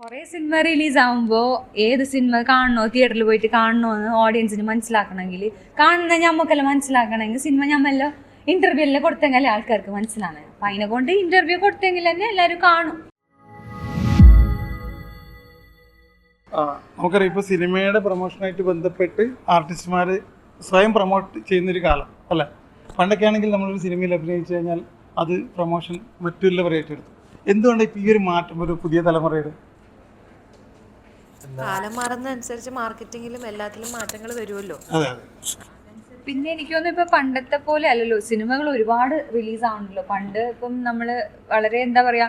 കുറെ cinema release ആകുമ്പോൾ ഏത് സിനിമ കാണണോ തിയേറ്ററിൽ പോയിട്ട് കാണണോ എന്ന് ഓഡിയൻസിന് മനസ്സിലാക്കണമെങ്കിൽ കാണുന്ന ഞമ്മക്കെല്ലാം മനസ്സിലാക്കണമെങ്കിൽ സിനിമ ഞമ്മല്ലോ ഇന്റർവ്യൂ എല്ലാം കൊടുത്തെങ്കിൽ ആൾക്കാർക്ക് മനസ്സിലാണ് അപ്പം അതിനെ കൊണ്ട് ഇന്റർവ്യൂ കൊടുത്തെങ്കിൽ തന്നെ എല്ലാവരും കാണും. നമുക്കറിയാം ഇപ്പോൾ സിനിമയുടെ പ്രൊമോഷനായിട്ട് ബന്ധപ്പെട്ട് ആർട്ടിസ്റ്റുമാർ സ്വയം പ്രൊമോട്ട് ചെയ്യുന്നൊരു കാലം അല്ലേ? പണ്ടൊക്കെ ആണെങ്കിൽ നമ്മളൊരു സിനിമയിൽ അഭിനയിച്ചു കഴിഞ്ഞാൽ അത് പ്രൊമോഷൻ മറ്റുള്ളവരായിട്ട് ഏറ്റെടുത്തു എന്തുകൊണ്ട് ഇപ്പോൾ ഈ ഒരു മാറ്റം ഒരു പുതിയ തലമുറയുടെ? കാലം മാറുന്നതനുസരിച്ച് മാർക്കറ്റിംഗിലും എല്ലാത്തിലും മാറ്റങ്ങൾ വരുമല്ലോ അതെ അതെ. പിന്നെ എനിക്ക് തോന്നുന്നു ഇപ്പൊ പണ്ടത്തെ പോലെ അല്ലല്ലോ സിനിമകൾ ഒരുപാട് റിലീസ് ആവണല്ലോ. പണ്ട് ഇപ്പം നമ്മൾ വളരെ എന്താ പറയാ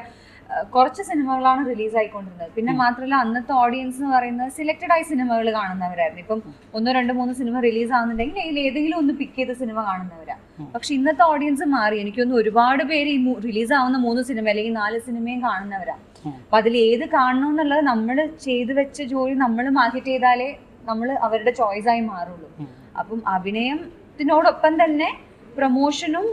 കുറച്ച് സിനിമകളാണ് റിലീസ് ആയിക്കൊണ്ടിരുന്നത്. പിന്നെ മാത്രമല്ല അന്നത്തെ ഓഡിയൻസ് എന്ന് പറയുന്നത് സെലക്റ്റഡ് ആയി സിനിമകൾ കാണുന്നവരായിരുന്നു. ഇപ്പം ഒന്നോ രണ്ടോ മൂന്നോ സിനിമ റിലീസ് ആവുന്നുണ്ടെങ്കിൽ അതിൽ ഏതെങ്കിലും ഒന്ന് പിക്ക് ചെയ്ത സിനിമ കാണുന്നവരാ. പക്ഷെ ഇന്നത്തെ ഓഡിയൻസ് മാറി. എനിക്കൊന്ന് ഒരുപാട് പേര് ഈ റിലീസ് ആവുന്ന മൂന്ന് സിനിമ അല്ലെങ്കിൽ നാല് സിനിമയും കാണുന്നവരാ. അപ്പൊ അതിൽ ഏത് കാണണം എന്നുള്ളത് നമ്മൾ ചെയ്തു വെച്ച ജോലി നമ്മൾ മാർക്കറ്റ് ചെയ്താലേ നമ്മൾ അവരുടെ ചോയ്സ് ആയി മാറുള്ളൂ. അപ്പം അഭിനയത്തിനോടൊപ്പം തന്നെ പ്രൊമോഷനും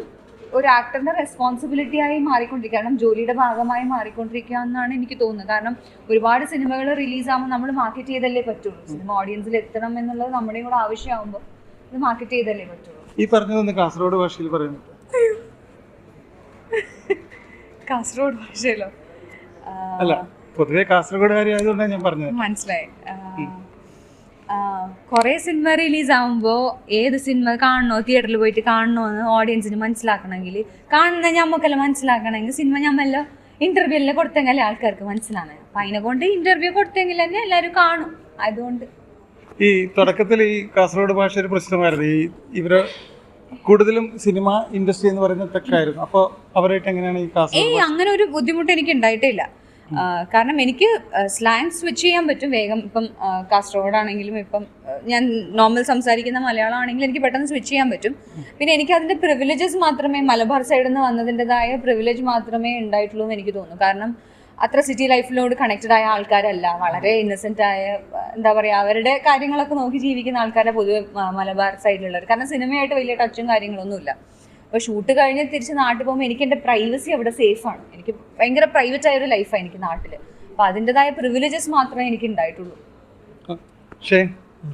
ഒരു ആക്ടറിന്റെ റെസ്പോൺസിബിലിറ്റി ആയി മാറിക്കൊണ്ടിരിക്കുക കാരണം ജോലിയുടെ ഭാഗമായി മാറിക്കൊണ്ടിരിക്കുക എന്നാണ് എനിക്ക് തോന്നുന്നത്. കാരണം ഒരുപാട് സിനിമകൾ റിലീസ് ആകുമ്പോൾ നമ്മൾ മാർക്കറ്റ് ചെയ്തല്ലേ പറ്റുള്ളൂ. സിനിമ ഓഡിയൻസിൽ എത്തണം എന്നുള്ളത് നമ്മുടെയും കൂടെ ആവശ്യമാകുമ്പോൾ ഇത് മാർക്കറ്റ് ചെയ്തല്ലേ പറ്റുള്ളൂ. ഈ പറഞ്ഞതൊന്ന് കാസർഗോഡ് ഭാഷയിൽ പറയുന്നു കാസർഗോഡ് ഭാഷയിലോ? അല്ല പൊതുവെ കാസർഗോഡുകാരി ആയതുകൊണ്ടാണ് ഞാൻ പറഞ്ഞത്. മനസ്സിലായി. കുറെ സിനിമ റിലീസ് ആവുമ്പോൾ ഏത് സിനിമ കാണണോ തിയേറ്ററിൽ പോയിട്ട് കാണണോ എന്ന് ഓഡിയൻസിന് മനസ്സിലാക്കണമെങ്കിൽ കാണുന്ന ഞമ്മക്കെല്ലാം മനസ്സിലാക്കണമെങ്കിൽ സിനിമ ഞമ്മല്ലോ ഇന്റർവ്യൂ എല്ലാം കൊടുത്തെങ്കിൽ ആൾക്കാർക്ക് മനസ്സിലാണ് അപ്പം അതിനെ കൊണ്ട് ഇന്റർവ്യൂ കൊടുത്തെങ്കിൽ തന്നെ എല്ലാവരും കാണും. അതുകൊണ്ട് ഈ തുടക്കത്തിൽ ഈ കാസർഗോഡ് ഭാഷ ഒരു പ്രശ്നമായിരുന്നു. ഈ ഇവർ കൂടുതലും സിനിമ ഇൻഡസ്ട്രി എന്ന് പറയുന്നത് തെക്കായിരുന്നു. അപ്പോൾ അവരായിട്ട് എങ്ങനെയാണ് ഈ കാസ് ഏയ് അങ്ങനെ ഒരു ബുദ്ധിമുട്ട് എനിക്ക് ഉണ്ടായിട്ടില്ല. കാരണം എനിക്ക് സ്ലാങ് സ്വിച്ച് ചെയ്യാൻ പറ്റും വേഗം. ഇപ്പം കാസർഗോഡാണെങ്കിലും കാസർഗോഡ് ആണെങ്കിലും ഇപ്പം ഞാൻ നോർമൽ സംസാരിക്കുന്ന മലയാളം ആണെങ്കിലും എനിക്ക് പെട്ടെന്ന് സ്വിച്ച് ചെയ്യാൻ പറ്റും. പിന്നെ എനിക്ക് അതിന്റെ പ്രിവിലേജസ് മാത്രമേ മലബാർ സൈഡിൽ നിന്ന് വന്നതിന്റെതായ പ്രിവിലേജ് മാത്രമേ ഉണ്ടായിട്ടുള്ളൂ എന്ന് എനിക്ക് തോന്നുന്നു. കാരണം അത്ര സിറ്റി ലൈഫിനോട് കണക്റ്റഡ് ആയ ആൾക്കാരല്ല. വളരെ ഇന്നസെന്റ് ആയ എന്താ പറയാ അവരുടെ കാര്യങ്ങളൊക്കെ നോക്കി ജീവിക്കുന്ന ആൾക്കാരെ പൊതുവെ മലബാർ സൈഡിലുള്ളവർ കാരണം സിനിമയായിട്ട് വലിയ ടച്ചും കാര്യങ്ങളൊന്നുമില്ല. അപ്പോൾ ഷൂട്ട് കഴിഞ്ഞ് തിരിച്ച് നാട്ടിൽ പോകുമ്പോൾ എനിക്ക് എന്റെ പ്രൈവസി അവിടെ സേഫാണ് എനിക്ക് ഭയങ്കര പ്രൈവറ്റ് ആയ ഒരു ലൈഫാണ് എനിക്ക് നാട്ടിൽ അപ്പോൾ അതിന്റെതായ പ്രിവിലേജസ് മാത്രമേ എനിക്ക് ഉണ്ടായിട്ടുള്ളൂ.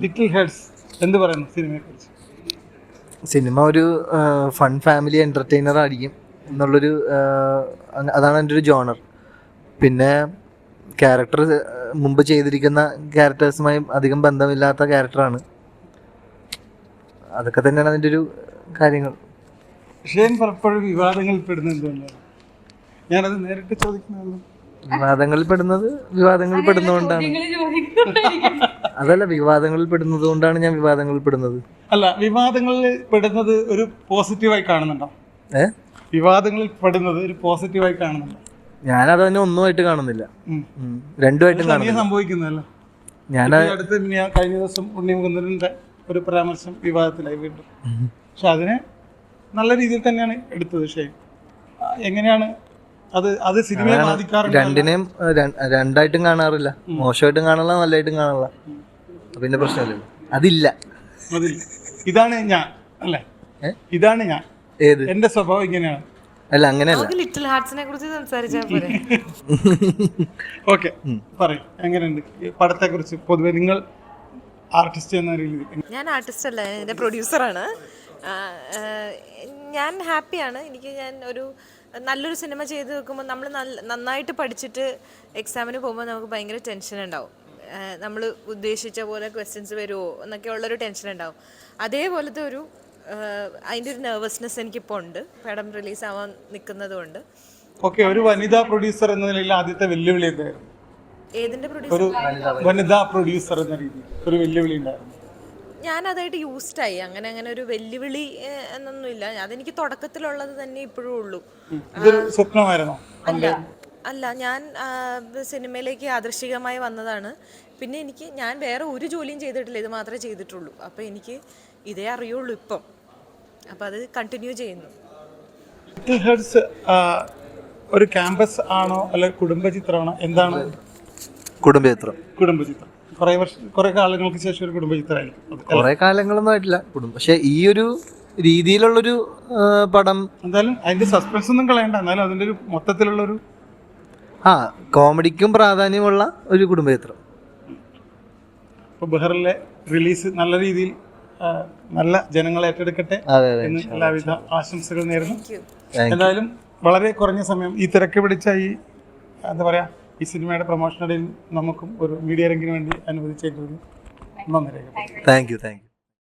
ലിറ്റിൽ ഹെഡ്സ് എന്ത് പറയുന്നു സിനിമയെക്കുറിച്ച് സിനിമ ഒരു ഫൺ ഫാമിലി എന്റർടൈനർ ആയിരിക്കും എന്നുള്ളൊരു അതാണ് എന്റെ ഒരു ജോണർ പിന്നെ ക്യാരക്ടർ മുമ്പ് ചെയ്തിരിക്കുന്ന ക്യാരക്ടേഴ്സുമായി അധികം ബന്ധമില്ലാത്ത ക്യാരക്ടറാണ് അതൊക്കെ തന്നെയാണ് അതിന്റെ ഒരു കാര്യങ്ങൾ. പക്ഷേ പലപ്പോഴും വിവാദങ്ങളിൽ ഞാനത് നേരിട്ട് ചോദിക്കുന്നത് വിവാദങ്ങളിൽ പെടുന്നത് വിവാദങ്ങളിൽ പെടുന്നതുകൊണ്ടാണ്. അതല്ല വിവാദങ്ങളിൽ പെടുന്നത് കൊണ്ടാണ് ഞാൻ വിവാദങ്ങളിൽ പെടുന്നത്. അല്ല വിവാദങ്ങളിൽ പെടുന്നത് ഒരു പോസിറ്റീവായി കാണുന്നുണ്ടോ? ഏഹ് വിവാദങ്ങളിൽ പെടുന്നത് ഒരു പോസിറ്റീവായി കാണുന്നുണ്ടോ? ഞാനത് തന്നെ ഒന്നുമായിട്ട് കാണുന്നില്ല. രണ്ടുമായിട്ടും സംഭവിക്കുന്നല്ലോ ഞാൻ അടുത്ത് ഞാൻ കഴിഞ്ഞ ദിവസം ഉണ്ണി മുകുന്ദനന്റെ ഒരു പരാമർശം വിവാദത്തിലായി വീണ്ടും. പക്ഷെ അതിനെ നല്ല രീതിയിൽ തന്നെയാണ് എടുത്തത്. ഷെയ്ൻ എങ്ങനെയാണ് അത് അത് സിനിമയെ ബാധിക്കാറുണ്ട്? രണ്ടിനെയും രണ്ടായിട്ടും കാണാറില്ല. മോശമായിട്ടും കാണാറില്ല നല്ലതായിട്ടും കാണാറില്ല. പിന്നെ പ്രശ്നമില്ലല്ലോ അതില്ല. അതില്ല. ഇതാണ് ഞാൻ അല്ലേ? ഇതാണ് ഞാൻ. ഏത്? എന്റെ സ്വഭാവം ഇങ്ങനെയാണ്. അല്ല അങ്ങനെയല്ല. ലിറ്റിൽ ഹാർട്സിനെ കുറിച്ച് സംസാരിച്ചാൽ പോരെ. ഓക്കെ പറയും. എങ്ങനെയുണ്ട്? ഈ പടത്തെ കുറിച്ച് പൊതുവെ നിങ്ങൾ ആർട്ടിസ്റ്റ് എന്ന രീതിയിൽ ഞാൻ ആർട്ടിസ്റ്റ് അല്ല ഞാൻ എന്റെ പ്രൊഡ്യൂസറാണ് ഞാൻ ഹാപ്പിയാണ് എനിക്ക് ഞാൻ ഒരു നല്ലൊരു സിനിമ ചെയ്ത് വെക്കുമ്പോൾ നമ്മൾ നന്നായിട്ട് പഠിച്ചിട്ട് എക്സാമിന് പോകുമ്പോൾ നമുക്ക് ഭയങ്കര ടെൻഷൻ ഉണ്ടാവും. നമ്മൾ ഉദ്ദേശിച്ച പോലെ ക്വസ്റ്റ്യൻസ് വരുമോ എന്നൊക്കെ ഉള്ളൊരു ടെൻഷൻ ഉണ്ടാവും. അതേപോലത്തെ ഒരു അതിന്റെ ഒരു നെർവസ്നെസ് എനിക്കിപ്പോൾ ഉണ്ട്. പടം റിലീസ് ആവാൻ നിൽക്കുന്നത് കൊണ്ട് ഓക്കെ ഒരു വനിതാ പ്രൊഡ്യൂസർ എന്ന നിലയിൽ ആദ്യത്തെ വെല്ലുവിളി എന്തായിരുന്നു? ഏതിന്റെ പ്രൊഡ്യൂസർ ഒരു വനിതാ പ്രൊഡ്യൂസർ എന്ന രീതിയിൽ ഒരു വെല്ലുവിളി ഉണ്ടായിരുന്നു. ഞാൻ അതായിട്ട് യൂസ്ഡ് ആയി അങ്ങനെ അങ്ങനെ ഒരു വെല്ലുവിളി ഏഹ്, എന്നൊന്നുമില്ല. അതെനിക്ക് തുടക്കത്തിലുള്ളത് തന്നെ ഇപ്പോഴും ഉള്ളൂ. ഇതൊരു സ്വപ്നമായിരുന്നോ? അല്ല അല്ല ഞാൻ സിനിമയിലേക്ക് യാദൃശികമായി വന്നതാണ്. പിന്നെ എനിക്ക് ഞാൻ വേറെ ഒരു ജോലിയും ചെയ്തിട്ടില്ല ഇത് മാത്രമേ ചെയ്തിട്ടുള്ളൂ. അപ്പോൾ എനിക്ക് ഇതേ അറിയുള്ളൂ ഇപ്പം. അപ്പോൾ അത് കണ്ടിന്യൂ ചെയ്യുന്നു. ലിറ്റിൽ ഒരു ക്യാമ്പസ് ആണോ അല്ല കുടുംബചിത്രമാണോ? എന്താണ്? കുടുംബചിത്രം. കുടുംബചിത്രം. കുറേ വർഷം കുറേ കാലങ്ങൾക്ക് ശേഷം ഒരു കുടുംബചിത്രമായിരിക്കും. കുറേ കുറെ കാലങ്ങളൊന്നും ആയിട്ടില്ല. കുടുംബം പക്ഷേ ഈ ഒരു രീതിയിലുള്ളൊരു പടം എന്തായാലും അതിന്റെ സസ്പെൻസ് ഒന്നും കളയണ്ട. എന്നാലും അതിന്റെ ഒരു മൊത്തത്തിലുള്ള ഒരു ആ കോമഡിക്കും പ്രാധാന്യമുള്ള ഒരു കുടുംബചിത്രം ഇപ്പോൾ ബഹറിലെ റിലീസ് നല്ല രീതിയിൽ നല്ല ജനങ്ങൾ ഏറ്റെടുക്കട്ടെ എന്ന് എല്ലാവിധ ആശംസകൾ നേരുന്നു. എന്തായാലും വളരെ കുറഞ്ഞ സമയം ഈ തിരക്ക് പിടിച്ച ഈ എന്താ പറയാ ഈ സിനിമയുടെ പ്രൊമോഷനിടയിൽ നമുക്കും ഒരു മീഡിയ രംഗിന് വേണ്ടി അനുവദിച്ചേക്കൊരു നന്ദി. Thank you thank you